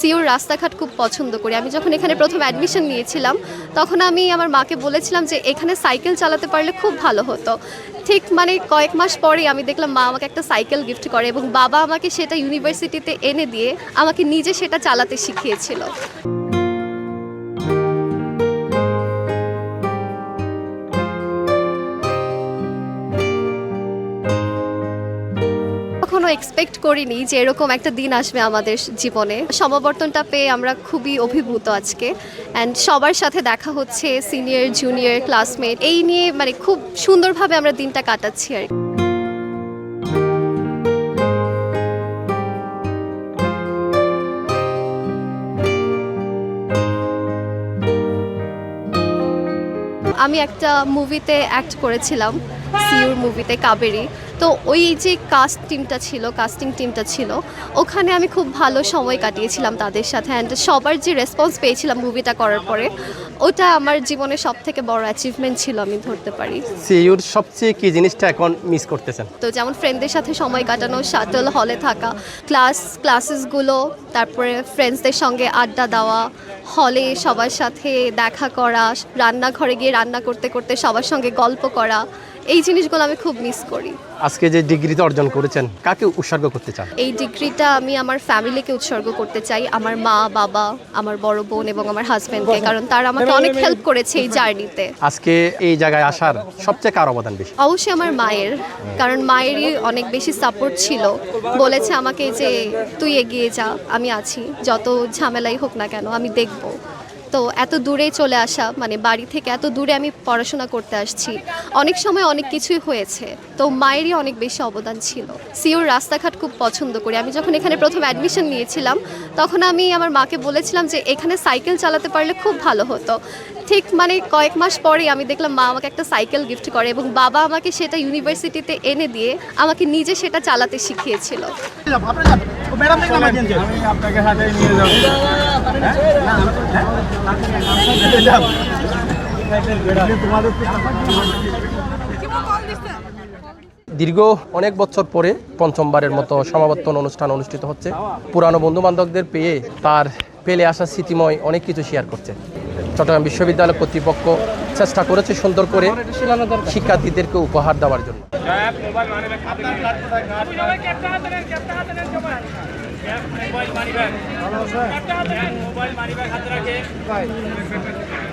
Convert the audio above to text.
Sure রাস্তাঘাট খুব পছন্দ করি। আমি যখন এখানে প্রথম অ্যাডমিশন নিয়েছিলাম, তখন আমি আমার মাকে বলেছিলাম যে এখানে সাইকেল চালাতে পারলে খুব ভালো হতো। ঠিক মানে কয়েক মাস পরেই আমি দেখলাম মা আমাকে একটা সাইকেল গিফট করে এবং বাবা আমাকে সেটা ইউনিভার্সিটিতে এনে দিয়ে আমাকে নিজে সেটা চালাতে শিখিয়েছিল। এক্সপেক্ট করিনি যে এরকম একটা দিন আসবে আমাদের জীবনে। সমাবর্তনটা পেয়ে আমরা খুবই অভিভূত আজকে। অ্যান্ড সবার সাথে দেখা হচ্ছে সিনিয়র জুনিয়র ক্লাসমেট এই নিয়ে মানে খুব সুন্দরভাবে আমরা দিনটা কাটাচ্ছি আর কি। আমি একটা মুভিতে অ্যাক্ট করেছিলাম সিউর মুভিতে কাবেরি তো ওই যে কাস্ট টিমটা ছিল কাস্টিং টিমটা ছিল ওখানে আমি খুব ভালো সময় কাটিয়েছিলাম তাদের সাথে অ্যান্ড সবার যে রেসপন্স পেয়েছিলাম মুভিটা করার পরে ওটা আমার জীবনে সব থেকে বড় অ্যাচিভমেন্ট ছিল আমি ধরতে পারি। সিইউর সবচেয়ে কি জিনিসটা এখন মিস করতেছেন? তো যেমন ফ্রেন্ডদের সাথে সময় কাটানো শাটল হলে থাকা ক্লাস ক্লাসেসগুলো তারপরে ফ্রেন্ডসদের সঙ্গে আড্ডা দেওয়া হলে সবার সাথে দেখা করা রান্নাঘরে গিয়ে রান্না করতে করতে সবার সঙ্গে গল্প করা এই জিনিসগুলো আমি খুব মিস করি। আজকে যে ডিগ্রিতে অর্জন করেছেন কাকে উৎসর্গ করতে চান? এই ডিগ্রিটা আমি আমার ফ্যামিলিকে উৎসর্গ করতে চাই আমার মা বাবা আমার বড় বোন এবং আমার হাজব্যান্ডকে কারণ তারা আমাকে অনেক হেল্প করেছে এই জার্নিতে আজকে এই জায়গায় আসার সবচেয়ে কার অবদান বেশি? অবশ্যই আমার মায়ের কারণ মায়েরই অনেক বেশি সাপোর্ট ছিল। বলেছে আমাকে যে তুই এগিয়ে যা আমি আছি। যত ঝামেলাই হোক না কেন আমি দেখব। তো এত দূরে চলে আসা মানে বাড়ি থেকে এত দূরে আমি পড়াশোনা করতে আসছি, অনেক সময় অনেক কিছুই হয়েছে। তো মায়েরই অনেক বেশি অবদান ছিল। সিওর রাস্তাঘাট খুব পছন্দ করি। আমি যখন এখানে প্রথম অ্যাডমিশন নিয়েছিলাম, তখন আমি আমার মাকে বলেছিলাম যে, এখানে সাইকেল চালাতে পারলে খুব ভালো হতো। ঠিক মানে কয়েক মাস পরেই আমি দেখলাম মা আমাকে একটা সাইকেল গিফট করে এবং বাবা আমাকে সেটা ইউনিভার্সিটিতে এনে দিয়ে আমাকে নিজে সেটা চালাতে শিখিয়েছিল। দীর্ঘ অনেক বছর পরে পঞ্চমবারের মতো সমাবর্তন অনুষ্ঠান অনুষ্ঠিত হচ্ছে। পুরানো বন্ধু বান্ধবদের পেয়ে তার পেলে আসা স্মৃতিময় অনেক কিছু শেয়ার করছে। চট্টগ্রাম বিশ্ববিদ্যালয় কর্তৃপক্ষ চেষ্টা করেছে সুন্দর করে শিক্ষার্থীদেরকে উপহার দেওয়ার জন্য। মোবাইল